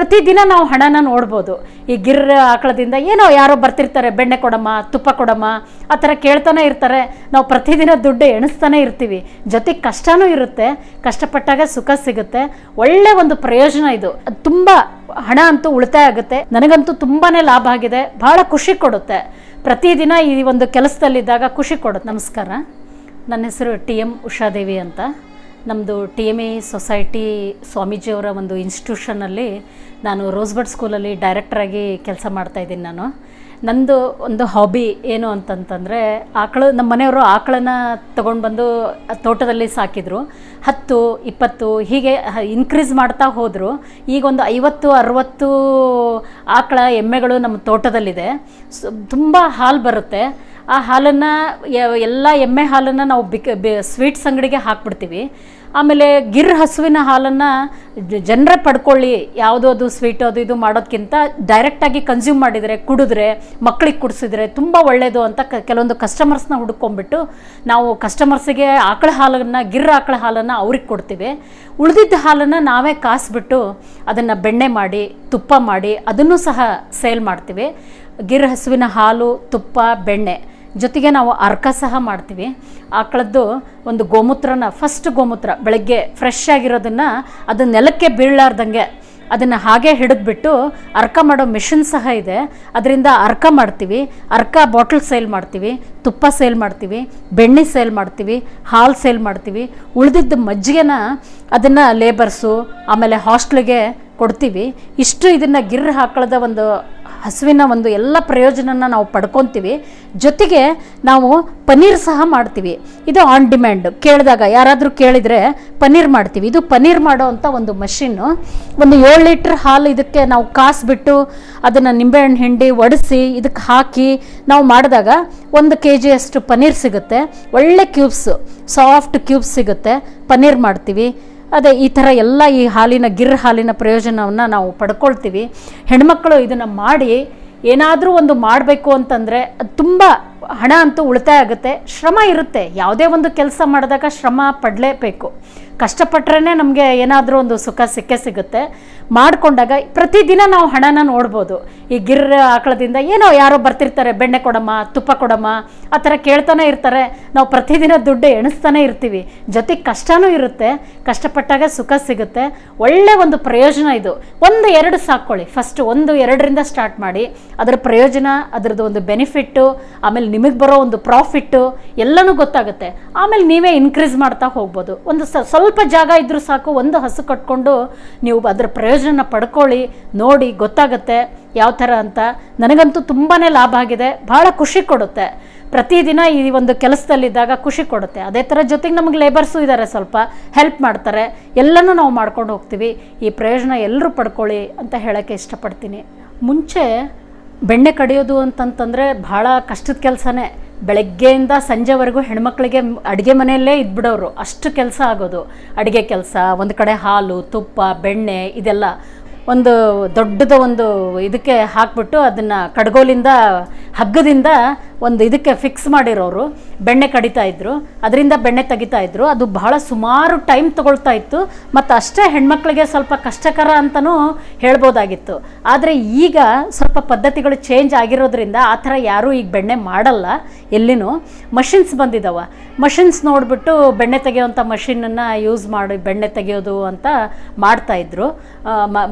ಪ್ರತಿದಿನ ನಾವು ಹಣನ ನೋಡ್ಬೋದು. ಈ ಗಿರ್ ಆಕಳದಿಂದ ಏನೋ ಯಾರೋ ಬರ್ತಿರ್ತಾರೆ, ಬೆಣ್ಣೆ ಕೊಡಮ್ಮ, ತುಪ್ಪ ಕೊಡಮ್ಮ, ಆ ಥರ ಕೇಳ್ತಾನೆ ಇರ್ತಾರೆ. ನಾವು ಪ್ರತಿದಿನ ದುಡ್ಡು ಎಣಿಸ್ತಾನೆ ಇರ್ತೀವಿ. ಜೊತೆಗೆ ಕಷ್ಟನೂ ಇರುತ್ತೆ, ಕಷ್ಟಪಟ್ಟಾಗ ಸುಖ ಸಿಗುತ್ತೆ. ಒಳ್ಳೆ ಒಂದು ಪ್ರಯೋಜನ ಇದು. ತುಂಬ ಹಣ ಅಂತೂ ಉಳಿತಾಯ ಆಗುತ್ತೆ. ನನಗಂತೂ ತುಂಬಾ ಲಾಭ ಆಗಿದೆ. ಭಾಳ ಖುಷಿ ಕೊಡುತ್ತೆ. ಪ್ರತಿದಿನ ಈ ಒಂದು ಕೆಲಸದಲ್ಲಿದ್ದಾಗ ಖುಷಿ ಕೊಡುತ್ತೆ. ನಮಸ್ಕಾರ. ನನ್ನ ಹೆಸರು ಟಿ ಎಂ ಉಷಾದೇವಿ ಅಂತ. ನಮ್ಮದು ಟಿ ಎಂ ಎ ಸೊಸೈಟಿ ಸ್ವಾಮೀಜಿಯವರ ಒಂದು ಇನ್ಸ್ಟಿಟ್ಯೂಷನಲ್ಲಿ ನಾನು ರೋಸ್ಬರ್ಡ್ ಸ್ಕೂಲಲ್ಲಿ ಡೈರೆಕ್ಟ್ರಾಗಿ ಕೆಲಸ ಮಾಡ್ತಾಯಿದ್ದೀನಿ ನಾನು. ನಂದು ಒಂದು ಹಾಬಿ ಏನು ಅಂತಂತಂದರೆ ಆಕಳು, ನಮ್ಮ ಮನೆಯವರು ಆಕಳನ್ನ ತೊಗೊಂಡು ಬಂದು ತೋಟದಲ್ಲಿ ಸಾಕಿದರು. ಹತ್ತು, ಇಪ್ಪತ್ತು, ಹೀಗೆ ಇನ್ಕ್ರೀಸ್ ಮಾಡ್ತಾ ಹೋದರು. ಈಗ ಒಂದು ಐವತ್ತು, ಅರುವತ್ತು ಆಕಳ ಎಮ್ಮೆಗಳು ನಮ್ಮ ತೋಟದಲ್ಲಿದೆ. ತುಂಬ ಹಾಲು ಬರುತ್ತೆ. ಆ ಹಾಲನ್ನು, ಎಲ್ಲ ಎಮ್ಮೆ ಹಾಲನ್ನು ನಾವು ಬಿಕ್ ಸ್ವೀಟ್ಸ್ ಅಂಗಡಿಗೆ ಹಾಕ್ಬಿಡ್ತೀವಿ. ಆಮೇಲೆ ಗಿರ್ ಹಸುವಿನ ಹಾಲನ್ನು ಜನರೇ ಪಡ್ಕೊಳ್ಳಿ. ಯಾವುದೋ ಅದು ಸ್ವೀಟ್ ಅದು ಇದು ಮಾಡೋದಕ್ಕಿಂತ ಡೈರೆಕ್ಟಾಗಿ ಕನ್ಸ್ಯೂಮ್ ಮಾಡಿದರೆ, ಕುಡಿದ್ರೆ ಮಕ್ಕಳಿಗೆ ಕುಡಿಸಿದ್ರೆ ತುಂಬ ಒಳ್ಳೆಯದು ಅಂತ ಕ, ಕೆಲವೊಂದು ಕಸ್ಟಮರ್ಸ್ನ ಹುಡ್ಕೊಂಡ್ಬಿಟ್ಟು ನಾವು ಕಸ್ಟಮರ್ಸಿಗೆ ಆಕಳ ಹಾಲನ್ನು, ಗಿರ್ ಆಕಳ ಹಾಲನ್ನು ಅವ್ರಿಗೆ ಕೊಡ್ತೀವಿ. ಉಳಿದಿದ್ದ ಹಾಲನ್ನು ನಾವೇ ಕಾಸ್ಬಿಟ್ಟು ಅದನ್ನು ಬೆಣ್ಣೆ ಮಾಡಿ, ತುಪ್ಪ ಮಾಡಿ ಅದನ್ನು ಸಹ ಸೇಲ್ ಮಾಡ್ತೀವಿ. ಗಿರ್ ಹಸುವಿನ ಹಾಲು, ತುಪ್ಪ, ಬೆಣ್ಣೆ ಜೊತೆಗೆ ನಾವು ಅರ್ಕ ಸಹ ಮಾಡ್ತೀವಿ. ಆಕಳದ್ದು ಒಂದು ಗೋಮೂತ್ರನ ಫಸ್ಟ್ ಗೋಮೂತ್ರ, ಬೆಳಗ್ಗೆ ಫ್ರೆಶ್ ಆಗಿರೋದನ್ನು ಅದು ನೆಲಕ್ಕೆ ಬೀಳಲಾರ್ದಂಗೆ ಅದನ್ನು ಹಾಗೆ ಹಿಡಿದ್ಬಿಟ್ಟು ಅರ್ಕ ಮಾಡೋ ಮಿಷಿನ್ ಸಹ ಇದೆ. ಅದರಿಂದ ಅರ್ಕ ಮಾಡ್ತೀವಿ. ಅರ್ಕ ಬಾಟಲ್ ಸೇಲ್ ಮಾಡ್ತೀವಿ, ತುಪ್ಪ ಸೇಲ್ ಮಾಡ್ತೀವಿ, ಬೆಣ್ಣೆ ಸೇಲ್ ಮಾಡ್ತೀವಿ, ಹಾಲು ಸೇಲ್ ಮಾಡ್ತೀವಿ. ಉಳಿದಿದ್ದ ಮಜ್ಜಿಗೆನ ಅದನ್ನು ಲೇಬರ್ಸು ಆಮೇಲೆ ಹಾಸ್ಟ್ಲಿಗೆ ಕೊಡ್ತೀವಿ. ಇಷ್ಟು ಇದನ್ನು ಗಿರ್ ಹಾಕಳದ ಒಂದು ಹಸುವಿನ ಒಂದು ಎಲ್ಲ ಪ್ರಯೋಜನನ ನಾವು ಪಡ್ಕೊತೀವಿ. ಜೊತೆಗೆ ನಾವು ಪನ್ನೀರ್ ಸಹ ಮಾಡ್ತೀವಿ. ಇದು ಆನ್ ಡಿಮ್ಯಾಂಡ್ ಕೇಳಿದಾಗ ಯಾರಾದರೂ ಕೇಳಿದರೆ ಪನ್ನೀರ್ ಮಾಡ್ತೀವಿ. ಇದು ಪನ್ನೀರ್ ಮಾಡೋ ಅಂಥ ಒಂದು ಮಷಿನ್ನು ಒಂದು ಏಳು ಲೀಟ್ರ್ ಹಾಲು ಇದಕ್ಕೆ ನಾವು ಕಾಸ್ಬಿಟ್ಟು ಅದನ್ನು ನಿಂಬೆಹಣ್ಣು ಹಿಂಡಿ ಒಡಿಸಿ ಇದಕ್ಕೆ ಹಾಕಿ ನಾವು ಮಾಡಿದಾಗ ಒಂದು ಕೆ ಜಿಯಷ್ಟು ಪನ್ನೀರ್ ಸಿಗುತ್ತೆ. ಒಳ್ಳೆ ಕ್ಯೂಬ್ಸು ಸಾಫ್ಟ್ ಕ್ಯೂಬ್ಸ್ ಸಿಗುತ್ತೆ. ಪನ್ನೀರ್ ಮಾಡ್ತೀವಿ. ಅದೇ ಈ ಥರ ಎಲ್ಲ ಈ ಹಾಲಿನ ಗಿರ್ ಹಾಲಿನ ಪ್ರಯೋಜನವನ್ನು ನಾವು ಪಡ್ಕೊಳ್ತೀವಿ. ಹೆಣ್ಮಕ್ಳು ಇದನ್ನು ಮಾಡಿ ಏನಾದರೂ ಒಂದು ಮಾಡಬೇಕು ಅಂತಂದರೆ ಅದು ತುಂಬ ಹಣ ಅಂತೂ ಉಳಿತಾಯ ಆಗುತ್ತೆ, ಶ್ರಮ ಇರುತ್ತೆ. ಯಾವುದೇ ಒಂದು ಕೆಲಸ ಮಾಡಿದಾಗ ಶ್ರಮ ಪಡಲೇಬೇಕು. ಕಷ್ಟಪಟ್ರೇ ನಮಗೆ ಏನಾದರೂ ಒಂದು ಸುಖ, ಸಿಕ್ಕೇ ಸಿಗುತ್ತೆ. ಮಾಡಿಕೊಂಡಾಗ ಪ್ರತಿದಿನ ನಾವು ಹಣನ ನೋಡ್ಬೋದು. ಈ ಗಿರ್ ಆಕಳದಿಂದ ಏನೋ ಯಾರೋ ಬರ್ತಿರ್ತಾರೆ, ಬೆಣ್ಣೆ ಕೊಡಮ್ಮ, ತುಪ್ಪ ಕೊಡಮ್ಮ, ಆ ಥರ ಕೇಳ್ತಾನೆ ಇರ್ತಾರೆ. ನಾವು ಪ್ರತಿದಿನ ದುಡ್ಡು ಎಣಿಸ್ತಾನೆ ಇರ್ತೀವಿ. ಜೊತೆಗೆ ಕಷ್ಟನೂ ಇರುತ್ತೆ, ಕಷ್ಟಪಟ್ಟಾಗ ಸುಖ ಸಿಗುತ್ತೆ. ಒಳ್ಳೆ ಒಂದು ಪ್ರಯೋಜನ ಇದು. ಒಂದು ಎರಡು ಸಾಕ್ಕೊಳ್ಳಿ. ಫಸ್ಟ್ ಒಂದು ಎರಡರಿಂದ ಸ್ಟಾರ್ಟ್ ಮಾಡಿ. ಅದರ ಪ್ರಯೋಜನ, ಅದರದ್ದು ಒಂದು ಬೆನಿಫಿಟ್ಟು ಆಮೇಲೆ ನಿಮಗೆ ಬರೋ ಒಂದು ಪ್ರಾಫಿಟ್ಟು ಎಲ್ಲನೂ ಗೊತ್ತಾಗುತ್ತೆ. ಆಮೇಲೆ ನೀವೇ ಇನ್ಕ್ರೀಸ್ ಮಾಡ್ತಾ ಹೋಗ್ಬೋದು. ಒಂದು ಸ್ವಲ್ಪ ಜಾಗ ಇದ್ದರೂ ಸಾಕು, ಒಂದು ಹಸು ಕಟ್ಕೊಂಡು ನೀವು ಅದರ ಪ್ರಯೋಜನ ಪಡ್ಕೊಳ್ಳಿ, ನೋಡಿ ಗೊತ್ತಾಗುತ್ತೆ ಯಾವ ಥರ ಅಂತ. ನನಗಂತೂ ತುಂಬಾ ಲಾಭ ಆಗಿದೆ ಭಾಳ ಖುಷಿ ಕೊಡುತ್ತೆ. ಪ್ರತಿದಿನ ಈ ಒಂದು ಕೆಲಸದಲ್ಲಿದ್ದಾಗ ಖುಷಿ ಕೊಡುತ್ತೆ. ಅದೇ ಥರ ಜೊತೆಗೆ ನಮಗೆ ಲೇಬರ್ಸು ಇದ್ದಾರೆ ಸ್ವಲ್ಪ ಹೆಲ್ಪ್ ಮಾಡ್ತಾರೆ. ಎಲ್ಲನೂ ನಾವು ಮಾಡ್ಕೊಂಡು ಹೋಗ್ತೀವಿ. ಈ ಪ್ರಯೋಜನ ಎಲ್ಲರೂ ಪಡ್ಕೊಳ್ಳಿ ಅಂತ ಹೇಳೋಕ್ಕೆ ಇಷ್ಟಪಡ್ತೀನಿ. ಮುಂಚೆ ಬೆಣ್ಣೆ ಕಡಿಯೋದು ಅಂತಂತಂದರೆ ಭಾಳ ಕಷ್ಟದ ಕೆಲಸನೇ. ಬೆಳಗ್ಗೆಯಿಂದ ಸಂಜೆವರೆಗೂ ಹೆಣ್ಮಕ್ಳಿಗೆ ಅಡುಗೆ ಮನೆಯಲ್ಲೇ ಇದ್ಬಿಡೋರು. ಅಷ್ಟು ಕೆಲಸ ಆಗೋದು. ಅಡುಗೆ ಕೆಲಸ, ಒಂದು ಕಡೆ ಹಾಲು, ತುಪ್ಪ, ಬೆಣ್ಣೆ ಇದೆಲ್ಲ ಒಂದು ದೊಡ್ಡದ ಒಂದು ಇದಕ್ಕೆ ಹಾಕ್ಬಿಟ್ಟು ಅದನ್ನು ಕಡ್ಗೋಲಿಂದ, ಹಗ್ಗದಿಂದ ಒಂದು ಇದಕ್ಕೆ ಫಿಕ್ಸ್ ಮಾಡಿರೋರು. ಬೆಣ್ಣೆ ಕಡಿತಾ ಇದ್ರು. ಅದರಿಂದ ಬೆಣ್ಣೆ ತೆಗಿತಾ ಇದ್ರು. ಅದು ಬಹಳ ಸುಮಾರು ಟೈಮ್ ತಗೊಳ್ತಾ ಇತ್ತು. ಮತ್ತು ಅಷ್ಟೇ ಹೆಣ್ಮಕ್ಳಿಗೆ ಸ್ವಲ್ಪ ಕಷ್ಟಕರ ಅಂತಲೂ ಹೇಳ್ಬೋದಾಗಿತ್ತು. ಆದರೆ ಈಗ ಸ್ವಲ್ಪ ಪದ್ಧತಿಗಳು ಚೇಂಜ್ ಆಗಿರೋದ್ರಿಂದ ಆ ಥರ ಯಾರೂ ಈಗ ಬೆಣ್ಣೆ ಮಾಡಲ್ಲ. ಎಲ್ಲಿನೂ. ಮಷಿನ್ಸ್ ಬಂದಿದ್ದಾವೆ ಮಷಿನ್ಸ್ ನೋಡಿಬಿಟ್ಟು ಬೆಣ್ಣೆ ತೆಗೆಯುವಂಥ ಮಷಿನನ್ನು ಯೂಸ್ ಮಾಡಿ ಬೆಣ್ಣೆ ತೆಗೆಯೋದು ಅಂತ ಮಾಡ್ತಾಯಿದ್ರು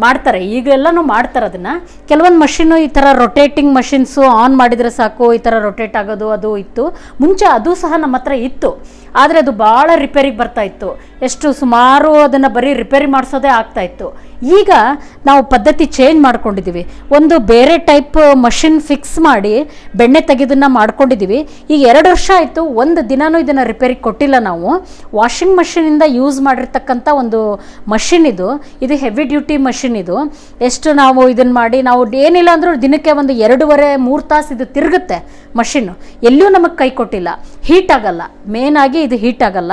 ಮಾಡ್ತಾರೆ. ಈಗೆಲ್ಲನೂ ಮಾಡ್ತಾರೆ ಅದನ್ನು. ಕೆಲವೊಂದು ಮಷಿನ್ನು ಈ ಥರ ರೊಟೇಟಿಂಗ್ ಮಷಿನ್ಸು ಆನ್ ಮಾಡಿದರೆ ಸಾಕು, ಈ ಥರ ರೊಟೇಟ್ ಆಗೋದು, ಅದು ಇತ್ತು. ಮುಂಚೆ ಅದು ಸಹ ನಮ್ಮ ಹತ್ರ ಇತ್ತು. ಆದರೆ ಅದು ಭಾಳ ರಿಪೇರಿಗೆ ಬರ್ತಾ ಇತ್ತು. ಎಷ್ಟು ಸುಮಾರು ಅದನ್ನು ಬರೀ ರಿಪೇರಿ ಮಾಡಿಸೋದೇ ಆಗ್ತಾ ಇತ್ತು. ಈಗ ನಾವು ಪದ್ಧತಿ ಚೇಂಜ್ ಮಾಡ್ಕೊಂಡಿದ್ದೀವಿ ಒಂದು ಬೇರೆ ಟೈಪ್ ಮಷಿನ್ ಫಿಕ್ಸ್ ಮಾಡಿ ಬೆಣ್ಣೆ ತೆಗೆದನ್ನು ಮಾಡ್ಕೊಂಡಿದ್ದೀವಿ ಈಗ ಎರಡು ವರ್ಷ ಆಯಿತು, ಒಂದು ದಿನವೂ ಇದನ್ನು ರಿಪೇರಿಗೆ ಕೊಟ್ಟಿಲ್ಲ ನಾವು. ವಾಷಿಂಗ್ ಮಷಿನಿಂದ ಯೂಸ್ ಮಾಡಿರ್ತಕ್ಕಂಥ ಒಂದು ಮಷಿನ್ ಇದು. ಇದು ಹೆವಿ ಡ್ಯೂಟಿ ಮಷಿನ್ ಇದು. ಎಷ್ಟು ನಾವು ಇದನ್ನು ಮಾಡಿ, ನಾವು ಏನಿಲ್ಲ ಅಂದರೂ ದಿನಕ್ಕೆ ಒಂದು ಎರಡೂವರೆ, ಮೂರು ತಾಸು ಇದು ತಿರುಗುತ್ತೆ ಮಷಿನ್ನು ಎಲ್ಲೂ ನಮಗೆ ಕೈ ಕೊಟ್ಟಿಲ್ಲ. ಹೀಟ್ ಆಗಲ್ಲ. ಮೇನಾಗಿ ಇದು ಹೀಟ್ ಆಗಲ್ಲ.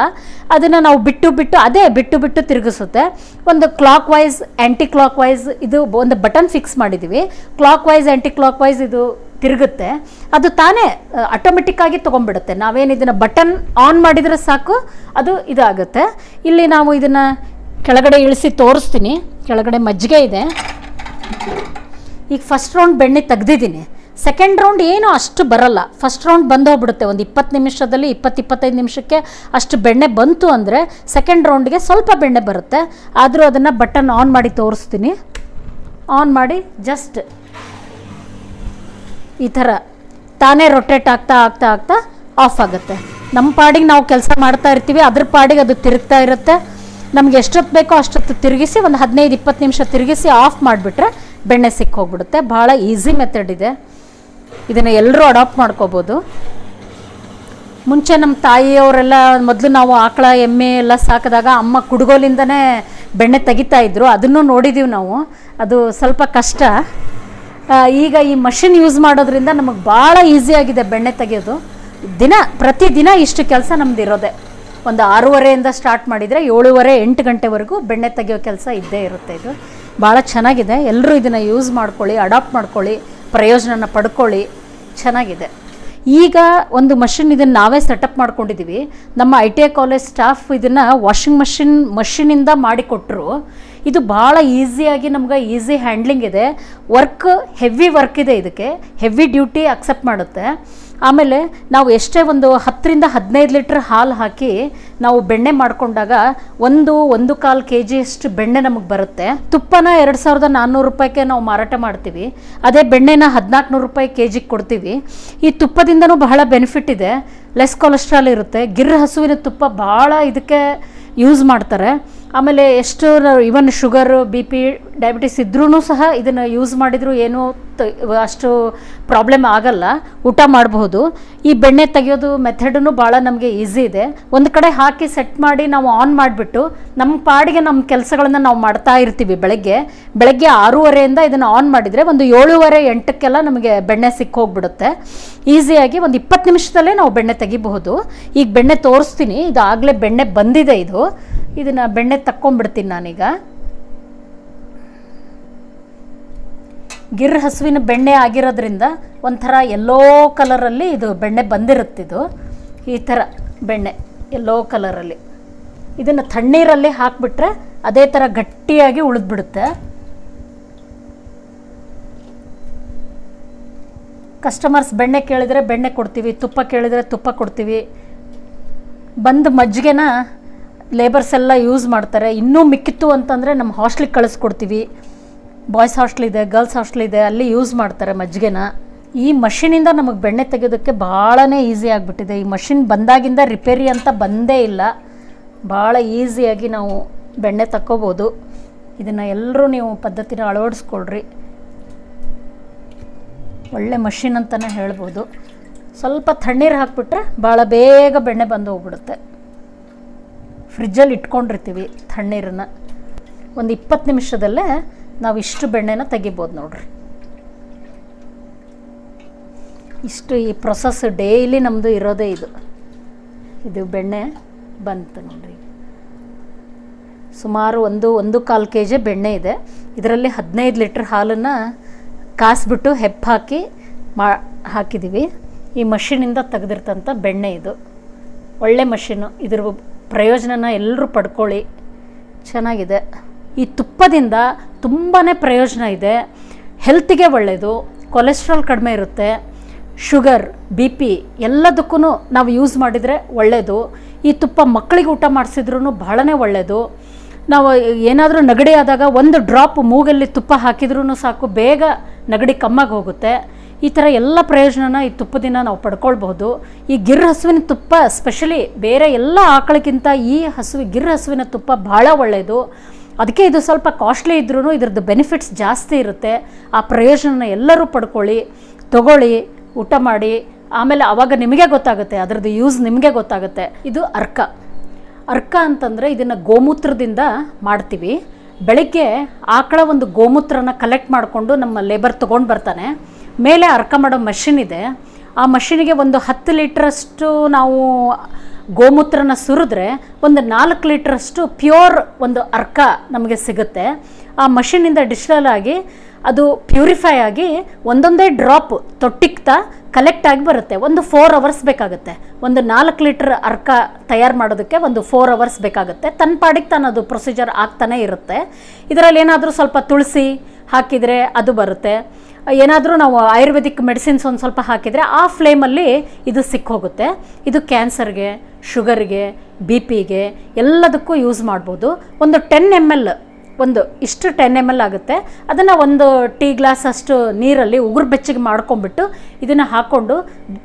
ಅದನ್ನು ನಾವು ಬಿಟ್ಟು ಬಿಟ್ಟು, ಅದೇ ಬಿಟ್ಟು ಬಿಟ್ಟು ತಿರುಗಿಸುತ್ತೆ. ಒಂದು clockwise anticlockwise ಇದು ಒಂದು ಬಟನ್ ಫಿಕ್ಸ್ ಮಾಡಿದ್ದೀವಿ clockwise anticlockwise ಇದು ತಿರುಗುತ್ತೆ. ಅದು ತಾನೇ ಆಟೋಮೆಟಿಕ್ಕಾಗಿ ತೊಗೊಂಡ್ಬಿಡುತ್ತೆ. ನಾವೇನು ಇದನ್ನು ಬಟನ್ ಆನ್ ಮಾಡಿದರೆ ಸಾಕು, ಅದು ಇದಾಗುತ್ತೆ. ಇಲ್ಲಿ ನಾವು ಇದನ್ನು ಕೆಳಗಡೆ ಇಳಿಸಿ ತೋರಿಸ್ತೀನಿ. ಕೆಳಗಡೆ ಮಜ್ಜಿಗೆ ಇದೆ. ಈಗ ಫಸ್ಟ್ ರೌಂಡ್ ಬೆಣ್ಣೆ ತೆಗ್ದಿದ್ದೀನಿ. ಸೆಕೆಂಡ್ ರೌಂಡ್ ಏನು ಅಷ್ಟು ಬರಲ್ಲ. ಫಸ್ಟ್ ರೌಂಡ್ ಬಂದು ಹೋಗ್ಬಿಡುತ್ತೆ ಒಂದು ಇಪ್ಪತ್ತು ನಿಮಿಷದಲ್ಲಿ ಇಪ್ಪತ್ತು ಇಪ್ಪತ್ತೈದು ನಿಮಿಷಕ್ಕೆ ಅಷ್ಟು ಬೆಣ್ಣೆ ಬಂತು ಅಂದರೆ ಸೆಕೆಂಡ್ ರೌಂಡ್ಗೆ ಸ್ವಲ್ಪ ಬೆಣ್ಣೆ ಬರುತ್ತೆ. ಆದರೂ ಅದನ್ನು ಬಟನ್ ಆನ್ ಮಾಡಿ ತೋರಿಸ್ತೀನಿ. ಆನ್ ಮಾಡಿ ಜಸ್ಟ್ ಈ ಥರ ತಾನೇ ರೊಟೇಟ್ ಆಗ್ತಾ ಆಗ್ತಾ ಆಗ್ತಾ ಆಫ್ ಆಗುತ್ತೆ. ನಮ್ಮ ಪಾಡಿಗೆ ನಾವು ಕೆಲಸ ಮಾಡ್ತಾ ಇರ್ತೀವಿ. ಅದ್ರ ಪಾಡಿಗೆ ಅದು ತಿರುಗ್ತಾ ಇರುತ್ತೆ. ನಮ್ಗೆ ಎಷ್ಟೊತ್ತು ಬೇಕೋ ಅಷ್ಟೊತ್ತು ತಿರುಗಿಸಿ ಒಂದು ಹದಿನೈದು ಇಪ್ಪತ್ತು ನಿಮಿಷ ತಿರುಗಿಸಿ ಆಫ್ ಮಾಡಿಬಿಟ್ರೆ ಬೆಣ್ಣೆ ಸಿಕ್ಕೋಗ್ಬಿಡುತ್ತೆ. ಭಾಳ ಈಸಿ ಮೆಥಡ್ ಇದೆ. ಇದನ್ನು ಎಲ್ಲರೂ ಅಡಾಪ್ಟ್ ಮಾಡ್ಕೋಬೋದು. ಮುಂಚೆ ನಮ್ಮ ತಾಯಿಯವರೆಲ್ಲ ಮೊದಲು ನಾವು ಆಕಳ, ಎಮ್ಮೆ ಎಲ್ಲ ಸಾಕಿದಾಗ ಅಮ್ಮ ಕುಡುಗೋಲಿಂದನೇ ಬೆಣ್ಣೆ ತೆಗಿತಾ ಇದ್ರು. ಅದನ್ನು ನೋಡಿದ್ದೀವಿ ನಾವು. ಅದು ಸ್ವಲ್ಪ ಕಷ್ಟ. ಈಗ ಈ ಮಷಿನ್ ಯೂಸ್ ಮಾಡೋದ್ರಿಂದ ನಮಗೆ ಭಾಳ ಈಸಿಯಾಗಿದೆ ಬೆಣ್ಣೆ ತೆಗೆಯೋದು. ದಿನ, ಪ್ರತಿದಿನ ಇಷ್ಟು ಕೆಲಸ ನಮ್ದು ಇರೋದೆ. ಒಂದು ಆರೂವರೆಯಿಂದ ಸ್ಟಾರ್ಟ್ ಮಾಡಿದರೆ ಏಳುವರೆ, ಎಂಟು ಗಂಟೆವರೆಗೂ ಬೆಣ್ಣೆ ತೆಗೆಯೋ ಕೆಲಸ ಇದ್ದೇ ಇರುತ್ತೆ ಇದು. ಭಾಳ ಚೆನ್ನಾಗಿದೆ. ಎಲ್ಲರೂ ಇದನ್ನು ಯೂಸ್ ಮಾಡ್ಕೊಳ್ಳಿ ಅಡಾಪ್ಟ್ ಮಾಡ್ಕೊಳ್ಳಿ. ಪ್ರಯೋಜನನ ಪಡ್ಕೊಳ್ಳಿ. ಚೆನ್ನಾಗಿದೆ. ಈಗ ಒಂದು ಮಷಿನ್ ಇದನ್ನು ನಾವೇ ಸೆಟಪ್ ಮಾಡ್ಕೊಂಡಿದ್ದೀವಿ ನಮ್ಮ I T I college staff ಇದನ್ನು ವಾಷಿಂಗ್ ಮಷಿನ್ ಮಷಿನಿಂದ ಮಾಡಿಕೊಟ್ರು. ಇದು ಭಾಳ ಈಸಿಯಾಗಿ ನಮ್ಗೆ ಈಸಿ ಹ್ಯಾಂಡ್ಲಿಂಗ್ ಇದೆ. ವರ್ಕ್ ಹೆವಿ ವರ್ಕ್ ಇದೆ ಇದಕ್ಕೆ. ಹೆವಿ ಡ್ಯೂಟಿ ಅಕ್ಸೆಪ್ಟ್ ಮಾಡುತ್ತೆ. ಆಮೇಲೆ ನಾವು ಎಷ್ಟೇ ಒಂದು ಹತ್ತರಿಂದ ಹದಿನೈದು ಲೀಟ್ರ್ ಹಾಲು ಹಾಕಿ ನಾವು ಬೆಣ್ಣೆ ಮಾಡಿಕೊಂಡಾಗ ಒಂದು ಒಂದು ಕಾಲು ಕೆ ಜಿಯಷ್ಟು ಬೆಣ್ಣೆ ನಮಗೆ ಬರುತ್ತೆ. ತುಪ್ಪನ ಎರಡು ಸಾವಿರದ ನಾನ್ನೂರು ರೂಪಾಯಿಗೆ ನಾವು ಮಾರಾಟ ಮಾಡ್ತೀವಿ. ಅದೇ ಬೆಣ್ಣೆನ ಹದಿನಾಲ್ಕು ನೂರು ರೂಪಾಯಿ ಕೆ ಜಿಗೆ ಕೊಡ್ತೀವಿ. ಈ ತುಪ್ಪದಿಂದನೂ ಬಹಳ ಬೆನಿಫಿಟ್ ಇದೆ. ಲೆಸ್ ಕೊಲೆಸ್ಟ್ರಾಲ್ ಇರುತ್ತೆ. ಗಿರ್ ಹಸುವಿನ ತುಪ್ಪ ಭಾಳ ಇದಕ್ಕೆ ಯೂಸ್ ಮಾಡ್ತಾರೆ. ಆಮೇಲೆ ಎಷ್ಟು even sugar B P diabetes ಇದ್ರೂ ಸಹ ಇದನ್ನು ಯೂಸ್ ಮಾಡಿದರೂ ಏನೂ ಅಷ್ಟು ಪ್ರಾಬ್ಲಮ್ ಆಗಲ್ಲ. ಊಟ ಮಾಡಬಹುದು. ಈ ಬೆಣ್ಣೆ ತೆಗೆಯೋದು ಮೆಥಡೂ ಭಾಳ ನಮಗೆ ಈಸಿ ಇದೆ. ಒಂದು ಕಡೆ ಹಾಕಿ ಸೆಟ್ ಮಾಡಿ ನಾವು ಆನ್ ಮಾಡಿಬಿಟ್ಟು ನಮ್ಮ ಪಾಡಿಗೆ ನಮ್ಮ ಕೆಲಸಗಳನ್ನು ನಾವು ಮಾಡ್ತಾ ಇರ್ತೀವಿ ಬೆಳಗ್ಗೆ. ಬೆಳಗ್ಗೆ ಆರೂವರೆಯಿಂದ ಇದನ್ನು ಆನ್ ಮಾಡಿದರೆ ಒಂದು ಏಳುವರೆ ಎಂಟಕ್ಕೆಲ್ಲ ನಮಗೆ ಬೆಣ್ಣೆ ಸಿಕ್ಕ ಹೋಗ್ಬಿಡುತ್ತೆ ಈಸಿಯಾಗಿ ಒಂದು ಇಪ್ಪತ್ತು ನಿಮಿಷದಲ್ಲೇ ನಾವು ಬೆಣ್ಣೆ ತೆಗಿಬಹುದು. ಈಗ ಬೆಣ್ಣೆ ತೋರಿಸ್ತೀನಿ. ಇದು ಆಗಲೇ ಬೆಣ್ಣೆ ಬಂದಿದೆ ಇದು. ಇದನ್ನು ಬೆಣ್ಣೆ ತಕ್ಕೊಂಬಿಡ್ತೀನಿ ನಾನೀಗ. ಗಿರ್ ಹಸುವಿನ ಬೆಣ್ಣೆ ಆಗಿರೋದ್ರಿಂದ ಒಂಥರ ಎಲ್ಲೋ ಕಲರಲ್ಲಿ ಇದು ಬೆಣ್ಣೆ ಬಂದಿರುತ್ತಿದು ಈ ಥರ ಬೆಣ್ಣೆ ಎಲ್ಲೋ ಕಲರಲ್ಲಿ. ಇದನ್ನು ತಣ್ಣೀರಲ್ಲಿ ಹಾಕಿಬಿಟ್ರೆ ಅದೇ ಥರ ಗಟ್ಟಿಯಾಗಿ ಉಳಿದ್ಬಿಡುತ್ತೆ. ಕಸ್ಟಮರ್ಸ್ ಬೆಣ್ಣೆ ಕೇಳಿದರೆ ಬೆಣ್ಣೆ ಕೊಡ್ತೀವಿ, ತುಪ್ಪ ಕೇಳಿದರೆ ತುಪ್ಪ ಕೊಡ್ತೀವಿ. ಬಂದು ಮಜ್ಜಿಗೆನ ಲೇಬರ್ಸ್ ಎಲ್ಲ ಯೂಸ್ ಮಾಡ್ತಾರೆ. ಇನ್ನೂ ಮಿಕ್ಕಿತ್ತು ಅಂತಂದರೆ ನಮ್ಮ ಹಾಸ್ಟ್ಲಿಗೆ ಕಳಿಸ್ಕೊಡ್ತೀವಿ. ಬಾಯ್ಸ್ ಹಾಸ್ಟ್ಲ್ ಇದೆ ಗರ್ಲ್ಸ್ ಹಾಸ್ಟ್ಲ್ ಇದೆ, ಅಲ್ಲಿ ಯೂಸ್ ಮಾಡ್ತಾರೆ ಮಜ್ಜಿಗೆನ. ಈ ಮಷಿನಿಂದ ನಮಗೆ ಬೆಣ್ಣೆ ತೆಗೆಯೋದಕ್ಕೆ ಭಾಳನೇ ಈಸಿ ಆಗಿಬಿಟ್ಟಿದೆ. ಈ ಮಷಿನ್ ಬಂದಾಗಿಂದ ರಿಪೇರಿ ಅಂತ ಬಂದೇ ಇಲ್ಲ. ಭಾಳ ಈಸಿಯಾಗಿ ನಾವು ಬೆಣ್ಣೆ ತಕ್ಕೋಬೋದು. ಇದನ್ನು ಎಲ್ಲರೂ ನೀವು ಪದ್ಧತಿನ ಅಳವಡಿಸ್ಕೊಳ್ರಿ. ಒಳ್ಳೆ ಮಷಿನ್ ಅಂತಲೇ ಹೇಳ್ಬೋದು. ಸ್ವಲ್ಪ ತಣ್ಣೀರು ಹಾಕ್ಬಿಟ್ರೆ ಭಾಳ ಬೇಗ ಬೆಣ್ಣೆ ಬಂದು ಹೋಗ್ಬಿಡುತ್ತೆ. ಫ್ರಿಜ್ಜಲ್ಲಿ ಇಟ್ಕೊಂಡಿರ್ತೀವಿ ತಣ್ಣೀರನ್ನು. ಒಂದು ಇಪ್ಪತ್ತು ನಿಮಿಷದಲ್ಲೇ ನಾವು ಇಷ್ಟು ಬೆಣ್ಣೆನ ತೆಗಿಬೋದು ನೋಡ್ರಿ. ಇಷ್ಟು ಈ ಪ್ರೊಸೆಸ್ ಡೈಲಿ ನಮ್ಮದು ಇರೋದೇ ಇದು. ಇದು ಬೆಣ್ಣೆ ಬಂತು ನೋಡ್ರಿ. ಸುಮಾರು ಒಂದು ಒಂದು ಕಾಲು ಕೆ ಜಿ ಬೆಣ್ಣೆ ಇದೆ. ಇದರಲ್ಲಿ ಹದಿನೈದು ಲೀಟ್ರ್ ಹಾಲನ್ನು ಕಾಸ್ಬಿಟ್ಟು ಹೆಪ್ಪು ಹಾಕಿ ಮಾ ಹಾಕಿದ್ದೀವಿ ಈ ಮಷಿನಿಂದ ತೆಗೆದಿರ್ತಂಥ ಬೆಣ್ಣೆ ಇದು. ಒಳ್ಳೆ ಮಷಿನ್ನು ಇದ್ರ ಪ್ರಯೋಜನನ ಎಲ್ಲರೂ ಪಡ್ಕೊಳ್ಳಿ. ಚೆನ್ನಾಗಿದೆ. ಈ ತುಪ್ಪದಿಂದ ತುಂಬಾ ಪ್ರಯೋಜನ ಇದೆ. ಹೆಲ್ತಿಗೆ ಒಳ್ಳೆಯದು ಕೊಲೆಸ್ಟ್ರಾಲ್ ಕಡಿಮೆ ಇರುತ್ತೆ, ಶುಗರ್, ಬಿ ಪಿ ಎಲ್ಲದಕ್ಕೂ ನಾವು ಯೂಸ್ ಮಾಡಿದರೆ ಒಳ್ಳೆಯದು ಈ ತುಪ್ಪ ಮಕ್ಕಳಿಗೆ ಊಟ ಮಾಡಿಸಿದ್ರೂ ಬಹಳನೇ ಒಳ್ಳೆಯದು ನಾವು ಏನಾದರೂ ನೆಗಡಿ ಆದಾಗ ಒಂದು ಡ್ರಾಪ್ ಮೂಗಲ್ಲಿ ತುಪ್ಪ ಹಾಕಿದ್ರೂ ಸಾಕು, ಬೇಗ ನೆಗಡಿ ಕಮ್ಮಾಗಿ ಹೋಗುತ್ತೆ. ಈ ಥರ ಎಲ್ಲ ಪ್ರಯೋಜನನ ಈ ತುಪ್ಪದಿಂದ ನಾವು ಪಡ್ಕೊಳ್ಬಹುದು. ಈ ಗಿರ್ ಹಸುವಿನ ತುಪ್ಪ ಸ್ಪೆಷಲಿ ಬೇರೆ ಎಲ್ಲ ಆಕಳಕ್ಕಿಂತ ಈ ಹಸುವಿ ಗಿರ್ ಹಸುವಿನ ತುಪ್ಪ ಭಾಳ ಒಳ್ಳೆಯದು ಅದಕ್ಕೆ ಇದು ಸ್ವಲ್ಪ ಕಾಸ್ಟ್ಲಿ ಇದ್ರೂ ಇದ್ರದ್ದು ಬೆನಿಫಿಟ್ಸ್ ಜಾಸ್ತಿ ಇರುತ್ತೆ. ಆ ಪ್ರಯೋಜನನ ಎಲ್ಲರೂ ಪಡ್ಕೊಳ್ಳಿ. ತಗೊಳ್ಳಿ, ಊಟ ಮಾಡಿ. ಆಮೇಲೆ ಆವಾಗ ನಿಮಗೆ ಗೊತ್ತಾಗುತ್ತೆ, ಅದರದ್ದು ಯೂಸ್ ನಿಮಗೆ ಗೊತ್ತಾಗುತ್ತೆ. ಇದು ಅರ್ಕ. ಅರ್ಕ ಅಂತಂದರೆ ಇದನ್ನು ಗೋಮೂತ್ರದಿಂದ ಮಾಡ್ತೀವಿ. ಬೆಳಗ್ಗೆ ಆಕಳ ಒಂದು ಗೋಮೂತ್ರನ ಕಲೆಕ್ಟ್ ಮಾಡಿಕೊಂಡು ನಮ್ಮ ಲೇಬರ್ ತೊಗೊಂಡು ಬರ್ತಾನೆ. ಮೇಲೆ ಅರ್ಕ ಮಾಡೋ ಮಷಿನ್ ಇದೆ. ಆ ಮಷಿನಿಗೆ ಒಂದು ಹತ್ತು ಲೀಟ್ರಷ್ಟು ನಾವು ಗೋಮೂತ್ರನ ಸುರಿದ್ರೆ ಒಂದು ನಾಲ್ಕು ಲೀಟ್ರಷ್ಟು ಪ್ಯೂರ್ ಒಂದು ಅರ್ಕ ನಮಗೆ ಸಿಗುತ್ತೆ. ಆ ಮಷಿನಿಂದ ಡಿಜಿಟಲ್ ಆಗಿ ಅದು ಪ್ಯೂರಿಫೈ ಆಗಿ ಒಂದೊಂದೇ ಡ್ರಾಪ್ ತೊಟ್ಟಿಕ್ತಾ ಕಲೆಕ್ಟ್ ಆಗಿ ಬರುತ್ತೆ. ಒಂದು ಫೋರ್ ಅವರ್ಸ್ ಬೇಕಾಗುತ್ತೆ. ಒಂದು ನಾಲ್ಕು ಲೀಟ್ರ್ ಅರ್ಕ ತಯಾರು ಮಾಡೋದಕ್ಕೆ ಒಂದು ಫೋರ್ ಅವರ್ಸ್ ಬೇಕಾಗುತ್ತೆ. ತನ್ನ ಪಾಡಿಗೆ ತಾನು ಅದು ಪ್ರೊಸೀಜರ್ ಆಗ್ತಾನೆ ಇರುತ್ತೆ. ಇದರಲ್ಲಿ ಏನಾದರೂ ಸ್ವಲ್ಪ ತುಳಸಿ ಹಾಕಿದರೆ ಅದು ಬರುತ್ತೆ. ಏನಾದರೂ ನಾವು ಆಯುರ್ವೇದಿಕ್ ಮೆಡಿಸಿನ್ಸ್ ಒಂದು ಸ್ವಲ್ಪ ಹಾಕಿದರೆ ಆ ಫ್ಲೇಮಲ್ಲಿ ಇದು ಸಿಕ್ಕೋಗುತ್ತೆ. ಇದು ಕ್ಯಾನ್ಸರ್ಗೆ, ಶುಗರ್ಗೆ ಬಿ ಪಿಗೆ ಎಲ್ಲದಕ್ಕೂ ಯೂಸ್ ಮಾಡ್ಬೋದು. ಒಂದು ಟೆನ್ ಎಂ ಎಲ್, ಒಂದು ಇಷ್ಟು ಟೆನ್ ಎಂ ಎಲ್ ಆಗುತ್ತೆ. ಅದನ್ನು ಒಂದು ಟೀ ಗ್ಲಾಸ್ ಅಷ್ಟು ನೀರಲ್ಲಿ ಉಗುರು ಬೆಚ್ಚಗೆ ಮಾಡ್ಕೊಂಬಿಟ್ಟು ಇದನ್ನು ಹಾಕ್ಕೊಂಡು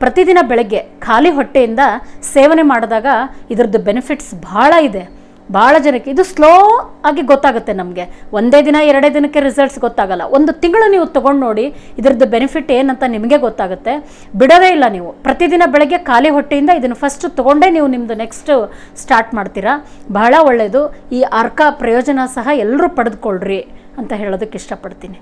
ಪ್ರತಿದಿನ ಬೆಳಗ್ಗೆ ಖಾಲಿ ಹೊಟ್ಟೆಯಿಂದ ಸೇವನೆ ಮಾಡಿದಾಗ ಇದರದ್ದು ಬೆನಿಫಿಟ್ಸ್ ಭಾಳ ಇದೆ. ಭಾಳ ಜನಕ್ಕೆ ಇದು ಸ್ಲೋ ಆಗಿ ಗೊತ್ತಾಗುತ್ತೆ ನಮಗೆ. ಒಂದೇ ದಿನ, ಎರಡೇ ದಿನಕ್ಕೆ ರಿಸಲ್ಟ್ಸ್ ಗೊತ್ತಾಗಲ್ಲ. ಒಂದು ತಿಂಗಳು ನೀವು ತೊಗೊಂಡು ನೋಡಿ, ಇದರದ್ದು ಬೆನಿಫಿಟ್ ಏನಂತ ನಿಮಗೆ ಗೊತ್ತಾಗುತ್ತೆ. ಬಿಡೋದೇ ಇಲ್ಲ ನೀವು. ಪ್ರತಿದಿನ ಬೆಳಗ್ಗೆ ಖಾಲಿ ಹೊಟ್ಟೆಯಿಂದ ಇದನ್ನು ಫಸ್ಟ್ ತೊಗೊಂಡೇ ನೀವು ನಿಮ್ಮದು ನೆಕ್ಸ್ಟ್ ಸ್ಟಾರ್ಟ್ ಮಾಡ್ತೀರಾ. ಬಹಳ ಒಳ್ಳೆಯದು ಈ ಅರ್ಕ ಪ್ರಯೋಜನ ಸಹ ಎಲ್ಲರೂ ಪಡೆದುಕೊಳ್ಳ್ರಿ ಅಂತ ಹೇಳೋದಕ್ಕೆ ಇಷ್ಟಪಡ್ತೀನಿ.